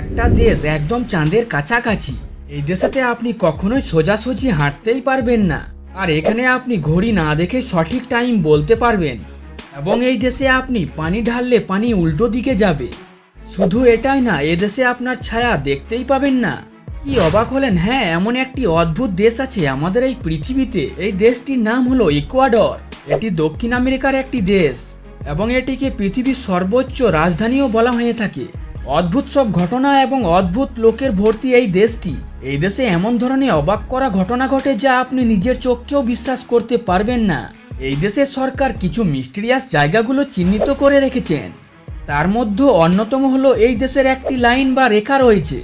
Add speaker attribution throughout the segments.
Speaker 1: একটা দেশ একদম চাঁদের কাছাকাছি, এই দেশেতে আপনি কখনোই সোজাসুজি হাঁটতেই পারবেন না। আর এখানে আপনি ঘড়ি না দেখে সঠিক টাইম বলতে পারবেন। এবং এই দেশে আপনি পানি ঢাললে পানি উল্টো দিকে যাবে। শুধু এটাই না, এ দেশে আপনার ছায়া দেখতেই পাবেন না। কি অবাক হলেন হ্যাঁ এমন একটি অদ্ভুত দেশ আছে আমাদের এই পৃথিবীতে। এই দেশটির নাম হলো ইকুয়াডর। এটি দক্ষিণ আমেরিকার একটি দেশ এবং এটিকে পৃথিবীর সর্বোচ্চ রাজধানীও বলা হয়ে থাকে। অদ্ভুত সব ঘটনা এবং অদ্ভুত লোকের ভর্তি এই দেশটি। এই দেশে এমন ধরনের অবাক করা ঘটনা ঘটে যা আপনি নিজের চোখকেও বিশ্বাস করতে পারবেন না। এই দেশের সরকার কিছু মিস্টিরিয়াস জায়গাগুলো চিহ্নিত করে রেখেছেন। তার মধ্যে অন্যতম হলো এই দেশের একটি লাইন বা রেখা রয়েছে,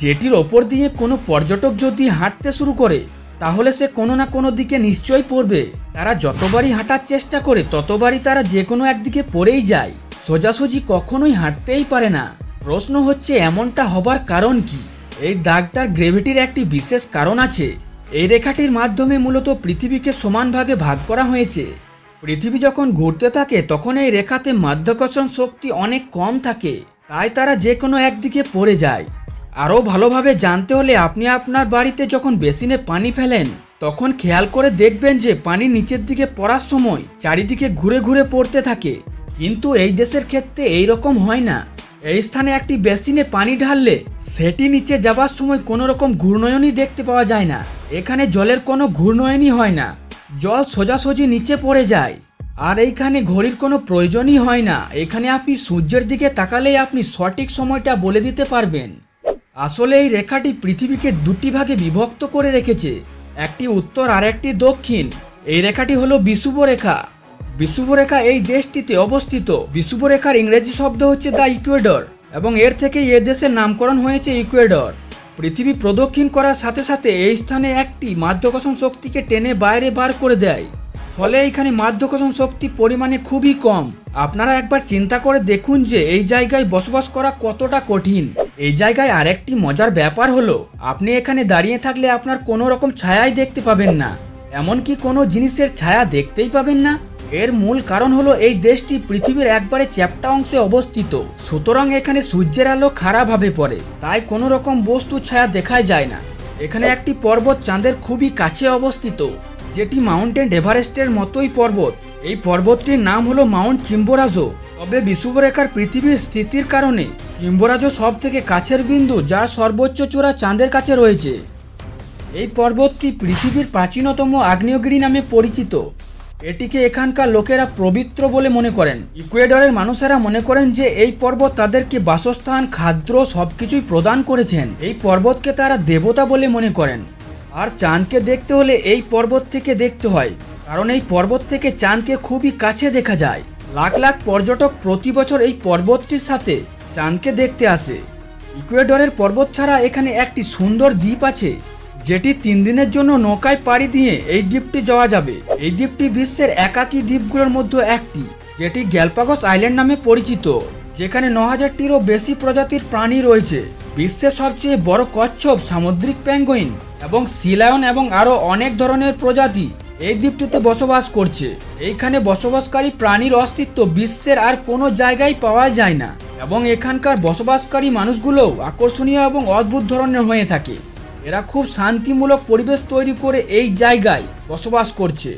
Speaker 1: যেটির ওপর দিয়ে কোনো পর্যটক যদি হাঁটতে শুরু করে, তাহলে সে কোনো না কোনো দিকে নিশ্চয়ই পড়বে। তারা যতবারই হাঁটার চেষ্টা করে, ততবারই তারা যে কোনো একদিকে পড়েই যায়। সোজাসুজি কখনোই হাঁটতেই পারে না। প্রশ্ন হচ্ছে, এমনটা হবার কারণ কি? এই দাগটার গ্রেভিটির একটি বিশেষ কারণ আছে। এই রেখাটির মাধ্যমে মূলত পৃথিবীকে সমান ভাগে ভাগ করা হয়েছে। পৃথিবী যখন ঘুরতে থাকে, তখন এই রেখাতে মাধ্যাকর্ষণ শক্তি অনেক কম থাকে। তাই তারা যে কোনো একদিকে পড়ে যায়। আরও ভালোভাবে জানতে হলে আপনি আপনার বাড়িতে যখন বেসিনে পানি ফেলেন, তখন খেয়াল করে দেখবেন যে পানি নিচের দিকে পড়ার সময় চারিদিকে ঘুরে ঘুরে পড়তে থাকে। কিন্তু এই দেশের ক্ষেত্রে এই রকম হয় না। এই স্থানে একটি বেসিনে পানি ঢাললে সেটি নিচে যাবার সময় কোনো রকম ঘূর্ণয়নই দেখতে পাওয়া যায় না। এখানে জলের কোনো ঘূর্ণয়নই হয় না। জল সোজাসুজি নিচে পড়ে যায়। আর এইখানে ঘড়ির কোনো প্রয়োজনই হয় না। এখানে আপনি সূর্যের দিকে তাকালেই আপনি সঠিক সময়টা বলে দিতে পারবেন। আসলে এই রেখাটি পৃথিবীকে দুটি ভাগে বিভক্ত করে রেখেছে। একটি উত্তর আর একটি দক্ষিণ। এই রেখাটি হলো বিষুব রেখা। বিষুব রেখা এই দেশটিতে অবস্থিত। বিষুব রেখার ইংরেজি শব্দ হচ্ছে দ্য ইকুয়েডর এবং এর থেকে এ দেশের নামকরণ হয়েছে ইকুয়েডর। পৃথিবী প্রদক্ষিণ করার সাথে সাথে এই স্থানে একটি মাধ্যাকর্ষণ শক্তিকে টেনে বাইরে বার করে দেয়। ফলে এখানে মাধ্যাকর্ষণ শক্তি পরিমাণে খুবই কম। আপনারা একবার চিন্তা করে দেখুন যে এই জায়গায় বসবাস করা কতটা কঠিন। এই জায়গায় আরেকটি মজার ব্যাপার হলো, আপনি এখানে দাঁড়িয়ে থাকলে আপনার কোনো রকম ছায়াই দেখতে পাবেন না। এমনকি কোনো জিনিসের ছায়া দেখতেই পাবেন না। এর মূল কারণ হলো এই দেশটি পৃথিবীর একবারে চ্যাপ্টা অংশে অবস্থিত। সুতরাং এখানে সূর্যের আলো খারাপভাবে পড়ে। তাই কোনো রকম বস্তু ছায়া দেখাই যায় না। এখানে একটি পর্বত চাঁদের খুবই কাছে অবস্থিত, যেটি মাউন্টেন এভারেস্টের মতোই পর্বত। এই পর্বতটির নাম হলো মাউন্ট চিম্বোরাজো। তবে বিশ্বরেখার পৃথিবীর স্থিতির কারণে চিম্বোরাজো সব থেকে কাছের বিন্দু, যার সর্বোচ্চ চূড়া চাঁদের কাছে রয়েছে। এই পর্বতটি পৃথিবীর প্রাচীনতম আগ্নেয়গিরি নামে পরিচিত। এটিকে এখানকার লোকেরা পবিত্র বলে মনে করেন। ইকুয়েডরের মানুষেরা মনে করেন যে এই পর্বত তাদেরকে বাসস্থান, খাদ্য সবকিছুই প্রদান করেছেন। এই পর্বতকে তারা দেবতা বলে মনে করেন। আর চাঁদকে দেখতে হলে এই পর্বত থেকে দেখতে হয়। কারণ এই পর্বত থেকে চাঁদকে খুবই কাছে দেখা যায়। লাখ লাখ পর্যটক প্রতি বছর এই পর্বতটির সাথে চাঁদকে দেখতে আসে। ইকুয়েডরের পর্বত ছাড়া এখানে একটি সুন্দর দ্বীপ আছে। যেটি তিন দিনের জন্য নৌকায় পাড়ি দিয়ে এই দ্বীপটি যাওয়া যাবে। এই দ্বীপটি বিশ্বের একাকী দ্বীপগুলোর মধ্যে একটি, যেটি গ্যালপাগস আইল্যান্ড নামে পরিচিত, যেখানে ন হাজারটিরও বেশি প্রজাতির প্রাণী রয়েছে। বিশ্বের সবচেয়ে বড় কচ্ছপ, সামুদ্রিক প্যাঙ্গুইন এবং সিলায়ন এবং আরও অনেক ধরনের প্রজাতি এই দ্বীপটিতে বসবাস করছে। এইখানে বসবাসকারী প্রাণীর অস্তিত্ব বিশ্বের আর কোনো জায়গায় পাওয়া যায় না এবং এখানকার বসবাসকারী মানুষগুলোও আকর্ষণীয় এবং অদ্ভুত ধরনের হয়ে থাকে। এরা খুব শান্তিমূলক পরিবেশ তৈরি করে এই জায়গায় বসবাস করছে।